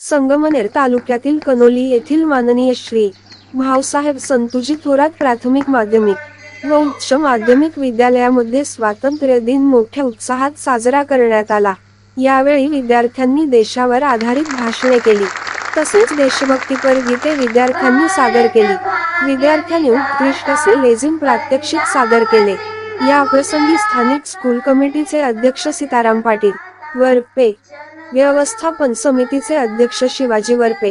संगमनेर तालुक्यातील कनोली येथील माननीय श्री भाऊसाहेब संतुजी थोरात प्राथमिक माध्यमिक व उच्च माध्यमिक विद्यालयामध्ये स्वातंत्र्य दिन मोठ्या उत्साहात साजरा करण्यात आला. यावेळी विद्यार्थ्यांनी देशावर आधारित भाषणे केली. तसेच देशभक्तीपर गीते विद्यार्थ्यांनी सादर केली. विद्यार्थ्यांनी उत्कृष्ट असे लेझिम प्रात्यक्षिक सादर केले. या प्रसंगी स्थानिक स्कूल कमिटीचे अध्यक्ष सीताराम पाटील वरपे व्यवस्थापन समितीचे अध्यक्ष शिवाजी वरपे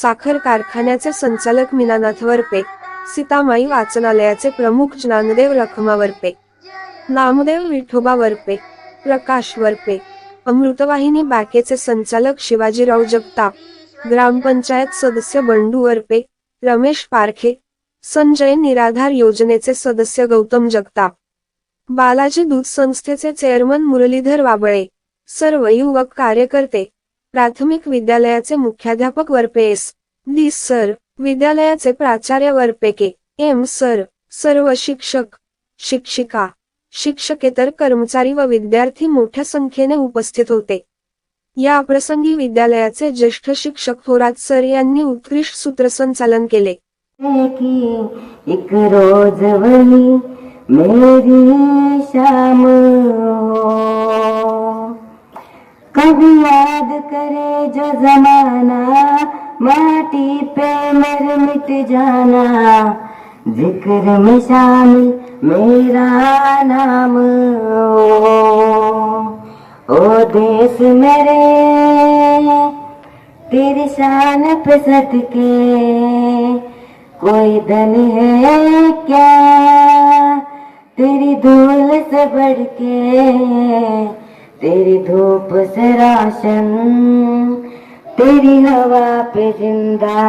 साखर कारखान्याचे संचालक मीनानाथ वरपे सीतामाई वाचनालयाचे प्रमुख ज्ञानदेव रखमा वरपे नामदेव विठोबा वरपे प्रकाश वरपे अमृतवाहिनी बँकेचे संचालक शिवाजीराव जगताप ग्रामपंचायत सदस्य बंडू वरपे रमेश पारखे संजय निराधार योजनेचे सदस्य गौतम जगताप. बालाजी दूध संस्थेचे चेअरमन मुरलीधर वाबळे सर्व युवक कार्यकर्ते प्राथमिक विद्यालयाचे मुख्याध्यापक वरपे एस. डी. सर विद्यालयाचे प्राचार्य वरपे के. एम. सर सर्व शिक्षक शिक्षिका शिक्षकेतर कर्मचारी व विद्यार्थी मोठ्या संख्येने उपस्थित होते. या प्रसंगी विद्यालयाचे ज्येष्ठ शिक्षक थोरात सर यांनी उत्कृष्ट सूत्रसंचालन केले. एक रोज वही मेरी शाम हो। कभी याद करे जो जमाना माटी पे मर मिट जाना। जिक्र में शामिल मेरा नाम हो। ओ देश मेरे तेरी शान पे सदके कोई धन है क्या? धूल से बढ़ के, तेरी धूप से राशन, तेरी हवा पे ज़िंदा,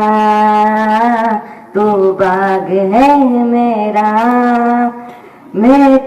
तू बाग है मेरा, मैं